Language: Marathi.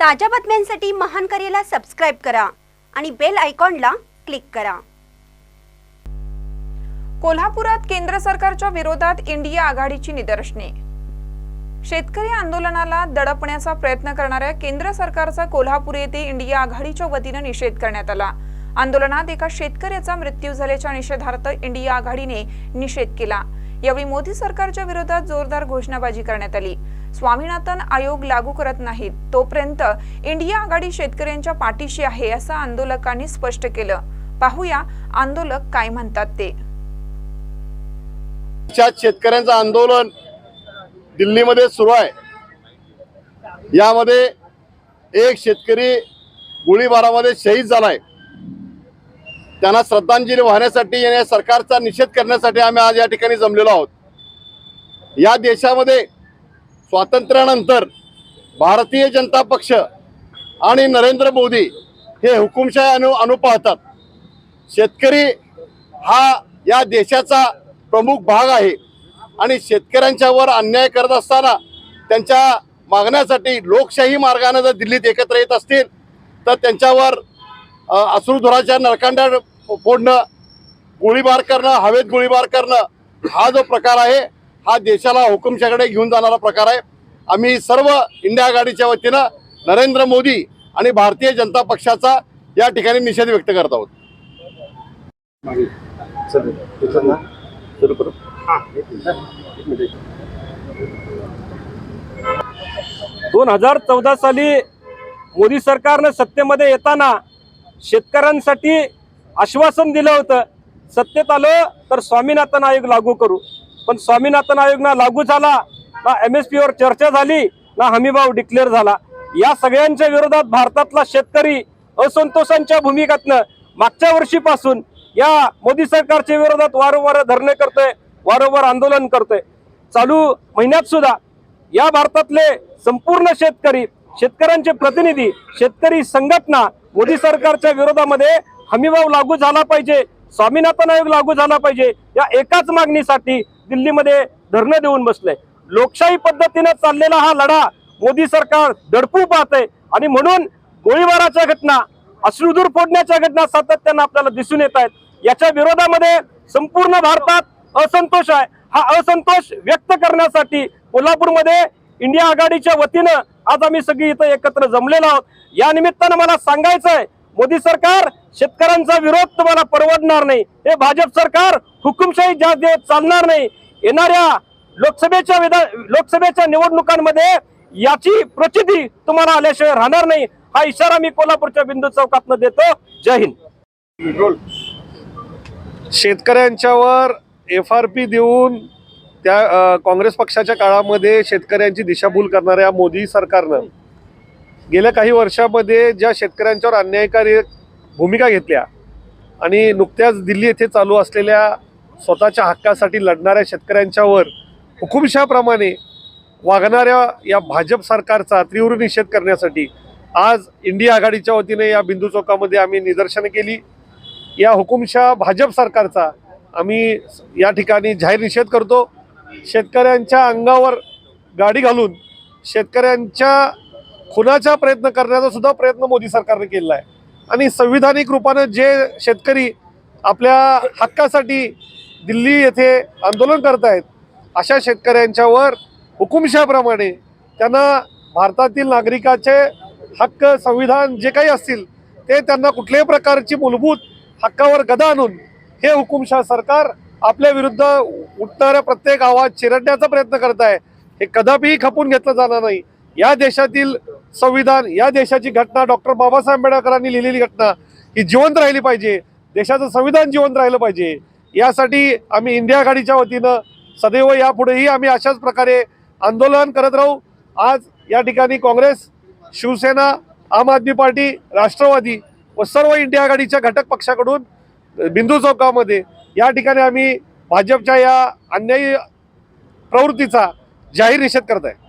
ताज्या बातम्यांसाठी महान करेला सबस्क्राईब करा आणि बेल आयकॉनला क्लिक करा. कोल्हापुरात केंद्र सरकारच्या विरोधात इंडिया आघाडीची निदर्शने. शेतकरी आंदोलनाला दडपण्याचा प्रयत्न करणाऱ्या केंद्र सरकारचा कोल्हापूर येथे इंडिया आघाडीच्या वतीनं निषेध करण्यात आला. आंदोलनात एका शेतकऱ्याचा मृत्यू झाल्याच्या निषेधार्थ इंडिया आघाडीने निषेध केला. यावेळी मोदी सरकारच्या विरोधात जोरदार घोषणाबाजी करण्यात आली. स्वामीनाथन आयोग लागू करत नाहीत तोपर्यंत इंडिया आघाडी शेतकऱ्यांच्या पाठीशी आहे असं आंदोलकांनी स्पष्ट केलं. पाहूया आंदोलक काय म्हणतात ते. शेतकऱ्यांचं आंदोलन दिल्लीमध्ये सुरू आहे. यामध्ये एक शेतकरी गोळीबारामध्ये शहीद झालाय. त्यांना श्रद्धांजली वाहण्यासाठी आणि सरकारचा निषेध करण्यासाठी आम्ही आज या ठिकाणी जमलेलो आहोत. या देशामध्ये स्वातंत्र्यानंतर भारतीय जनता पक्ष आणि नरेंद्र मोदी हे हुकुमशाही अनु अनुपाहतात. शेतकरी हा या देशाचा प्रमुख भाग आहे आणि शेतकऱ्यांच्यावर अन्याय करत असताना त्यांच्या मागण्यासाठी लोकशाही मार्गाने जर दिल्लीत एकत्र येत असतील तर त्यांच्यावर अ, अश्रुधुराच्या नरकांड्या फोडणं गोळीबार करणं हवेत गोळीबार करणं हा जो प्रकार आहे हा देशाला हुकुमशाकडे घेऊन जाणारा प्रकार आहे. आम्ही सर्व इंडिया आघाडीच्या वतीनं नरेंद्र मोदी आणि भारतीय जनता पक्षाचा या ठिकाणी निषेध व्यक्त करत आहोत. दोन हजार चौदा साली मोदी सरकारनं सत्तेमध्ये येताना शेतकऱ्यांसाठी आश्वासन दिलं होतं सत्तेत आलं तर स्वामीनाथन आयोग लागू करू. पण स्वामीनाथन आयोग ना लागू झाला ना एम एस पीवर चर्चा झाली ना हमीभाव डिक्लेअर झाला. या सगळ्यांच्या विरोधात भारतातला शेतकरी असंतोषांच्या भूमिकातनं मागच्या वर्षीपासून या मोदी सरकारच्या विरोधात वारंवार धरणे करतोय वारंवार आंदोलन करतोय. चालू महिन्यात सुद्धा या भारतातले संपूर्ण शेतकरी शेतकऱ्यांचे प्रतिनिधी शेतकरी संघटना मोदी सरकारच्या विरोधामध्ये हमीभाव लागू झाला पाहिजे स्वामीनाथन आयोग लागू झाला पाहिजे या एकाच मागणीसाठी दिल्लीमध्ये धरणं देऊन बसले लोकशाही पद्धतीनं चाललेला हा लढा मोदी सरकार दडपू पाहते आणि म्हणून गोळीबाराच्या घटना अश्रुदूर फोडण्याच्या घटना सातत्यानं आपल्याला दिसून येत आहेत. याच्या विरोधामध्ये संपूर्ण भारतात असंतोष आहे. हा असंतोष व्यक्त करण्यासाठी कोल्हापूरमध्ये इंडिया आघाडीच्या वतीनं आज आम्ही सगळी इथं एकत्र जमलेलो आहोत. या निमित्तानं मला सांगायचं आहे मोदी सरकार शेतकऱ्यांचा विरोध तुम्हाला परवडणार नाही. हे भाजप सरकार हुकुमशाही जास्त देत चालणार नाही. येणाऱ्या लोकसभेच्या विधान लोकसभेच्या निवडणुकांमध्ये याची प्रचिती तुम्हाला आल्याशिवाय राहणार नाही. हा इशारा मी कोल्हापूरच्या बिंदू चौकातनं देतो. जय हिंद. शेतकऱ्यांच्यावर एफ आर पी देऊन त्या काँग्रेस पक्षाच्या काळामध्ये शेतकऱ्यांची दिशाभूल करणाऱ्या मोदी सरकारनं गेल्या काही वर्षामध्ये ज्या शेतकऱ्यांच्यावर अन्यायकारी भूमिका घेतल्या आणि नुकत्याच दिल्ली येथे चालू असलेल्या स्वतःच्या हक्कासाठी लढणाऱ्या शेतकऱ्यांच्यावर हुकुमशाप्रमाणे वागणाऱ्या या भाजप सरकारचा तीव्र निषेध करण्यासाठी आज इंडिया आघाडीच्या वतीने या बिंदू चौकामध्ये आम्ही निदर्शनं केली. या हुकुमशा भाजप सरकारचा आम्ही या ठिकाणी जाहीर निषेध करतो. शेतकऱ्यांच्या अंगावर गाडी घालून शेतकऱ्यांच्या खुनाचा प्रयत्न करण्याचा सुद्धा प्रयत्न मोदी सरकारने केलेला आहे. आणि संविधानिक रूपानं जे शेतकरी आपल्या हक्कासाठी दिल्ली येथे आंदोलन करत आहेत अशा शेतकऱ्यांच्यावर हुकुमशाप्रमाणे त्यांना भारतातील नागरिकाचे हक्क संविधान जे काही असतील ते त्यांना कुठल्याही प्रकारची मूलभूत हक्कावर गदा आणून हे हुकुमशाह सरकार आपल्या विरुद्ध उठणाऱ्या प्रत्येक आवाज चिरडण्याचा प्रयत्न करत आहे हे कदापिही खपून घेतलं जाणार नाही. या देशातील संविधान या देशाची घटना डॉक्टर बाबासाहेब आंबेडकरांनी लिहिलेली घटना ही जिवंत राहिली पाहिजे. देशाचं संविधान जिवंत राहिलं पाहिजे. यासाठी आम्ही इंडिया आघाडीच्या वतीनं सदैव यापुढेही आम्ही अशाच प्रकारे आंदोलन करत राहू. आज या ठिकाणी काँग्रेस शिवसेना आम आदमी पार्टी राष्ट्रवादी व सर्व इंडिया आघाडीच्या घटक पक्षाकडून बिंदू चौकामध्ये या ठिकाणी आम्ही भाजपच्या या अन्यायी प्रवृत्तीचा जाहीर निषेध करत आहे.